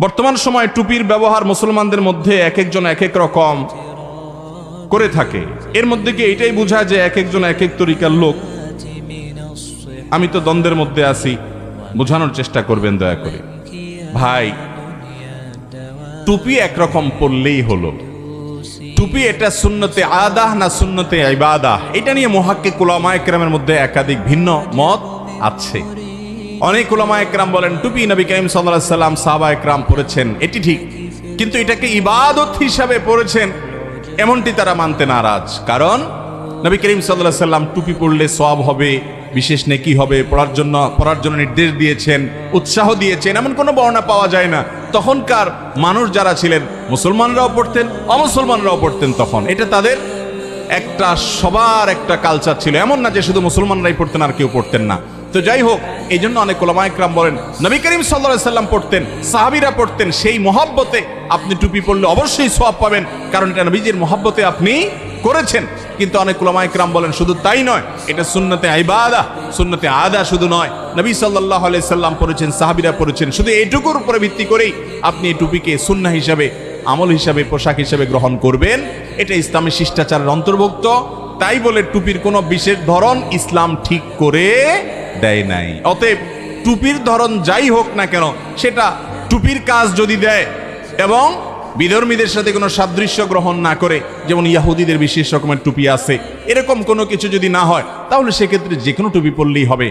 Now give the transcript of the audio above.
বর্তমান সময়ে টুপির ব্যবহার মুসলমানদের মধ্যে এক একজন এক এক রকম করে থাকে। এর মধ্যে কি এটাই বোঝায় যে এক একজন এক এক তরিকার লোক? আমি তো দ্বন্দ্বের মধ্যে আছি। বোঝানোর চেষ্টা করবেন দয়া করে। ভাই, টুপি একরকম পড়লেই হলো। টুপি এটা সুন্নতে আদাহ না সুন্নতে ইবাদাহ? এটা নিয়ে মহাক্কে কুলামা একরামের মধ্যে একাধিক ভিন্ন মত আছে। অনেক উলামা একরাম বলেন, টুপি নবী করিম সাল্লাল্লাহু সাল্লাম সাহাবা একরাম পড়েছেন, এটি ঠিক। কিন্তু এটাকে ইবাদত হিসাবে পড়েছেন, এমনটি তারা মানতে নারাজ। কারণ নবী করিম সাল্লাল্লাহু সাল্লাম টুপি পড়লে সওয়াব হবে, বিশেষ নেকি হবে, পড়ার জন্য পড়ার জন্য নির্দেশ দিয়েছেন, উৎসাহ দিয়েছেন, এমন কোনো বর্ণনা পাওয়া যায় না। তখনকার মানুষ যারা ছিলেন, মুসলমানরাও পড়তেন, অমুসলমানরাও পড়তেন তখন। এটা তাদের একটা সবার একটা কালচার ছিল। এমন না যে শুধু মুসলমানরাই পড়তেন আর কেউ পড়তেন না। তো যাই হোক এই জন্য অনেক ওলামাইকরাম বলেন, নবী করিম সাল্লা সাল্লাম পড়তেন, সাহাবিরা পড়তেন, সেই মহাব্বতে আপনি টুপি পড়লে অবশ্যই সব পাবেন, কারণ এটা নবীজির মহাব্বতে আপনি করেছেন। কিন্তু অনেক ওলামাইকরাম বলেন, শুধু তাই নয়, এটা সুন্নতে আইবাদা সুন্নতে আদা শুধু নয়। নবী সাল্লাহ সাল্লাম পড়েছেন, সাহাবিরা পড়েছেন, শুধু এইটুকুর উপরে ভিত্তি করেই আপনি এই টুপিকে সুন্না হিসাবে, আমল হিসাবে, পোশাক হিসাবে গ্রহণ করবেন। এটা ইসলামের শিষ্টাচারের অন্তর্ভুক্ত। তাই বলে টুপির কোনো বিশেষ ধরন ইসলাম ঠিক করে দেয় নাই। অতএব টুপির ধরন যাই হোক না কেন, সেটা টুপির কাজ যদি দেয় এবং বিধর্মীদের সাথে কোনো সাদৃশ্য গ্রহণ না করে, যেমন ইয়াহুদিদের বিশেষ রকমের টুপি আছে, এরকম কোনো কিছু যদি না হয়, তাহলে সেক্ষেত্রে যে কোনো টুপি পরলেই হবে।